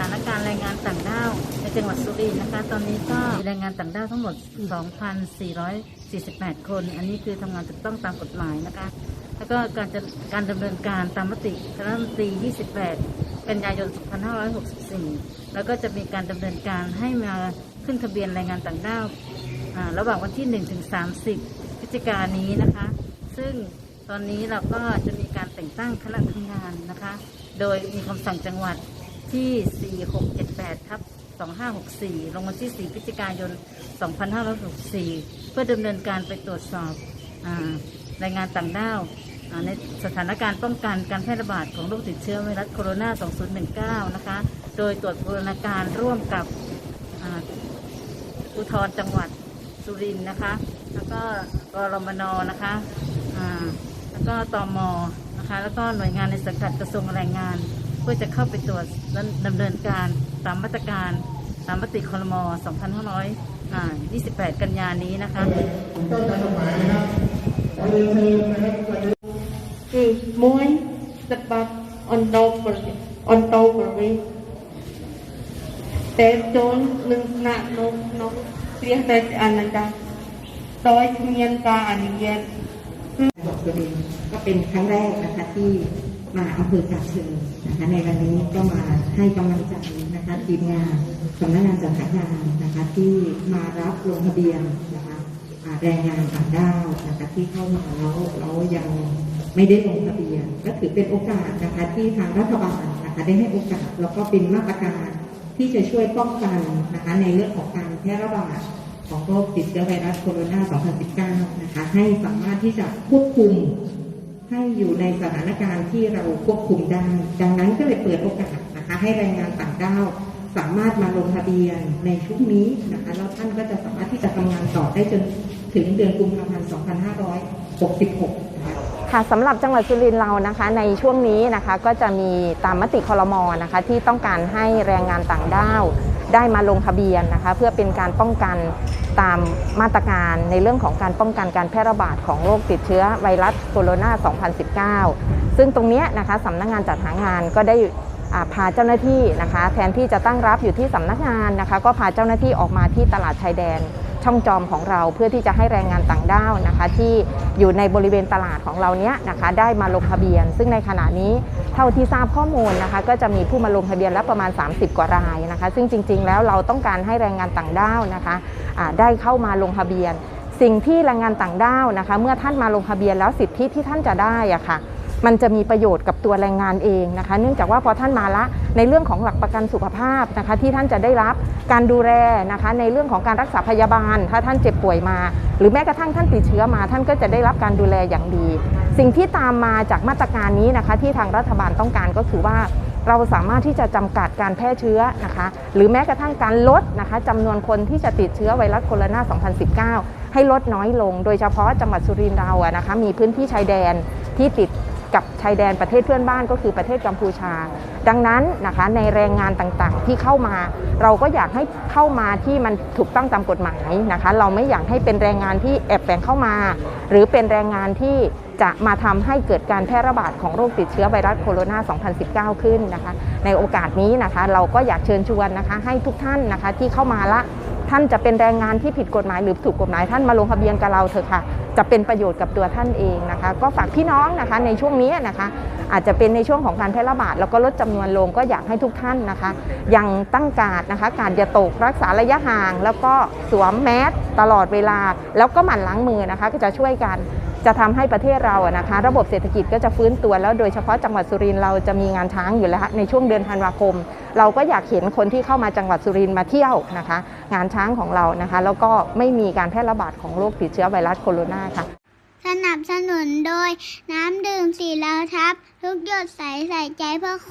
นะคะ ตอนนี้ก็มีแรงงานต่างด้าวทั้งหมด 2,448 คน อันนี้คือทำงานถูกต้องตามกฎหมายนะคะ แล้วก็การจะการดำเนินการตามมติคณะรัฐมนตรี 28 กันยายน 2564 แล้วก็จะมีการดำเนินการให้มาขึ้นทะเบียนแรงงานต่างด้าวอ่าระหว่างวันที่ 1 ถึง 30 พฤศจิกายนนี้นะคะ ซึ่งตอนนี้เราก็จะมีการแต่งตั้งคณะทำงานนะคะ โดยมีคำสั่งจังหวัด ที่ 4678ทับ2564 ลงวันที่ 4 พฤศจิกายน 2564 เพื่อดำเนินการไปตรวจสอบรายงานต่างด้าวในสถานการณ์ป้องกันการแพร่ระบาดของโรคติดเชื้อไวรัสโคโรนา 2019 นะคะ โดยตรวจบูรณาการร่วมกับอ่าภูธรจังหวัดสุรินทร์นะคะ แล้วก็กรมนนะคะแล้วก็ตมนะคะ แล้วก็หน่วยงานในสังกัดกระทรวงแรงงาน พื่อจะเข้าไปตรวจและดำเนินการตามมาตรการตามมติคลม 2528 กันยานี้นะคะ គឺមួយទឹកបាត់អន្តោប្រវេសន៍អន្តោប្រវេសន៍តែចូលនឹងស្នាក់នៅក្នុងព្រះរាជអាណាចក្រដោយគ្មានការអនុញ្ញាត จังหวัดสุรินทร์ก็เป็นครั้งแรกนะคะที่ มาอำเภอกาบเชิงนะคะในวันนี้ก็มาให้กำลังใจนะคะทีมงานสำนักงานจัดหางานนะคะที่มารับลงทะเบียนนะคะแรงงานต่างด้าวนะคะที่เข้ามาแล้วแล้วยังไม่ได้ลงทะเบียน ก็ถือเป็นโอกาสนะคะที่ทางรัฐบาลนะคะได้ให้โอกาสแล้วก็เป็นมาตรการที่จะช่วยป้องกันนะคะในเรื่องของการแพร่ระบาดของโรคติดเชื้อไวรัสโคโรนา 2019 นะคะให้สามารถที่จะควบคุม ให้อยู่ในสถานการณ์ที่เราควบคุมได้ ดังนั้นก็เลยเปิดโอกาสนะคะให้แรงงานต่างด้าวสามารถมาลงทะเบียนในช่วงนี้นะคะแล้วท่านก็จะสามารถที่จะทำงานต่อได้จนถึงเดือนกุมภาพันธ์ 2566ค่ะสำหรับจังหวัดสุรินทร์เรานะคะ ในช่วงนี้นะคะก็จะมีตามมติคลมนะคะที่ต้องการให้แรงงานต่างด้าว ได้มาลงทะเบียนนะคะ เพื่อเป็นการป้องกัน ตามมาตรการในเรื่องของการป้องกันการแพร่ระบาดของโรคติดเชื้อไวรัสโคโรนา 2019 ซึ่งตรงนี้นะคะสำนักงานจัดหางานก็ได้พาเจ้าหน้าที่นะคะ แทนที่จะตั้งรับอยู่ที่สำนักงานนะคะ ก็พาเจ้าหน้าที่ออกมาที่ตลาดชายแดน ช่องจอมของเราเพื่อที่จะให้แรงงานต่างด้าวนะคะ ที่อยู่ในบริเวณตลาดของเราเนี้ยนะคะได้มาลงทะเบียน ซึ่งในขณะนี้เท่าที่ทราบข้อมูลนะคะก็จะมีผู้มาลงทะเบียนแล้วประมาณ 30 กว่ารายนะคะ ซึ่งจริง ๆ แล้วเราต้องการให้แรงงานต่างด้าวนะคะได้เข้ามาลงทะเบียน สิ่งที่แรงงานต่างด้าวนะคะ เมื่อท่านมาลงทะเบียนแล้วสิทธิที่ท่านจะได้อะค่ะ มันจะมีประโยชน์กับตัวแรงงานเองนะคะ เนื่องจากว่าพอท่านมาละในเรื่องของหลักประกันสุขภาพนะคะ ที่ท่านจะได้รับการดูแลนะคะ ในเรื่องของการรักษาพยาบาล ถ้าท่านเจ็บป่วยมา หรือแม้กระทั่งท่านติดเชื้อมา ท่านก็จะได้รับการดูแลอย่างดี สิ่งที่ตามมาจากมาตรการนี้นะคะ ที่ทางรัฐบาลต้องการก็คือว่าเราสามารถที่จะจำกัดการแพร่เชื้อนะคะ หรือแม้กระทั่งการลดนะคะจำนวนคนที่จะติดเชื้อไวรัสโคโรนา 2019 ให้ลดน้อยลง โดยเฉพาะจังหวัดสุรินทร์เราอะนะคะ มีพื้นที่ชายแดนที่ติด กับชายแดนประเทศเพื่อนบ้านก็คือประเทศกัมพูชา ดังนั้นนะคะในแรงงานต่างๆ ที่เข้ามา เราก็อยากให้เข้ามาที่มันถูกต้องตามกฎหมายนะคะ เราไม่อยากให้เป็นแรงงานที่แอบแฝงเข้ามา หรือเป็นแรงงานที่จะมาทำให้เกิดการแพร่ระบาดของโรคติดเชื้อไวรัสโคโรนา 2019 ขึ้นนะคะ ในโอกาสนี้นะคะ เราก็อยากเชิญชวนนะคะ ให้ทุกท่านนะคะที่เข้ามาละ ท่านจะเป็นแรงงานที่ผิดกฎหมายหรือถูกกฎหมายท่านมาลงทะเบียนกับเราเถอะค่ะ จะเป็นประโยชน์กับตัวท่านเองนะคะ ก็ฝากพี่น้องนะคะในช่วงนี้นะคะ อาจจะเป็นในช่วงของการแพร่ระบาดแล้วก็ลดจำนวนลงก็อยากให้ทุกท่านนะคะ ยังตั้งการดนะคะการอย่าตกรักษาระยะห่าง แล้วก็สวมแมสตลอดเวลา แล้วก็หมั่นล้างมือนะคะ ก็จะช่วยกัน จะทำให้ประเทศเราอะนะคะ ระบบเศรษฐกิจก็จะฟื้นตัวแล้วโดยเฉพาะจังหวัดสุรินทร์เราจะมีงานช้างอยู่แล้วในช่วงเดือนธันวาคม เราก็อยากเห็นคนที่เข้ามาจังหวัดสุรินทร์มาเที่ยวนะคะ งานช้างของเรานะคะ แล้วก็ไม่มีการแพร่ระบาดของโรคติดเชื้อไวรัสโคโรนาค่ะสนับสนุนโดยน้ำดื่มสีเหลาทับ ทุกหยดใสใส่ใจเพื่อ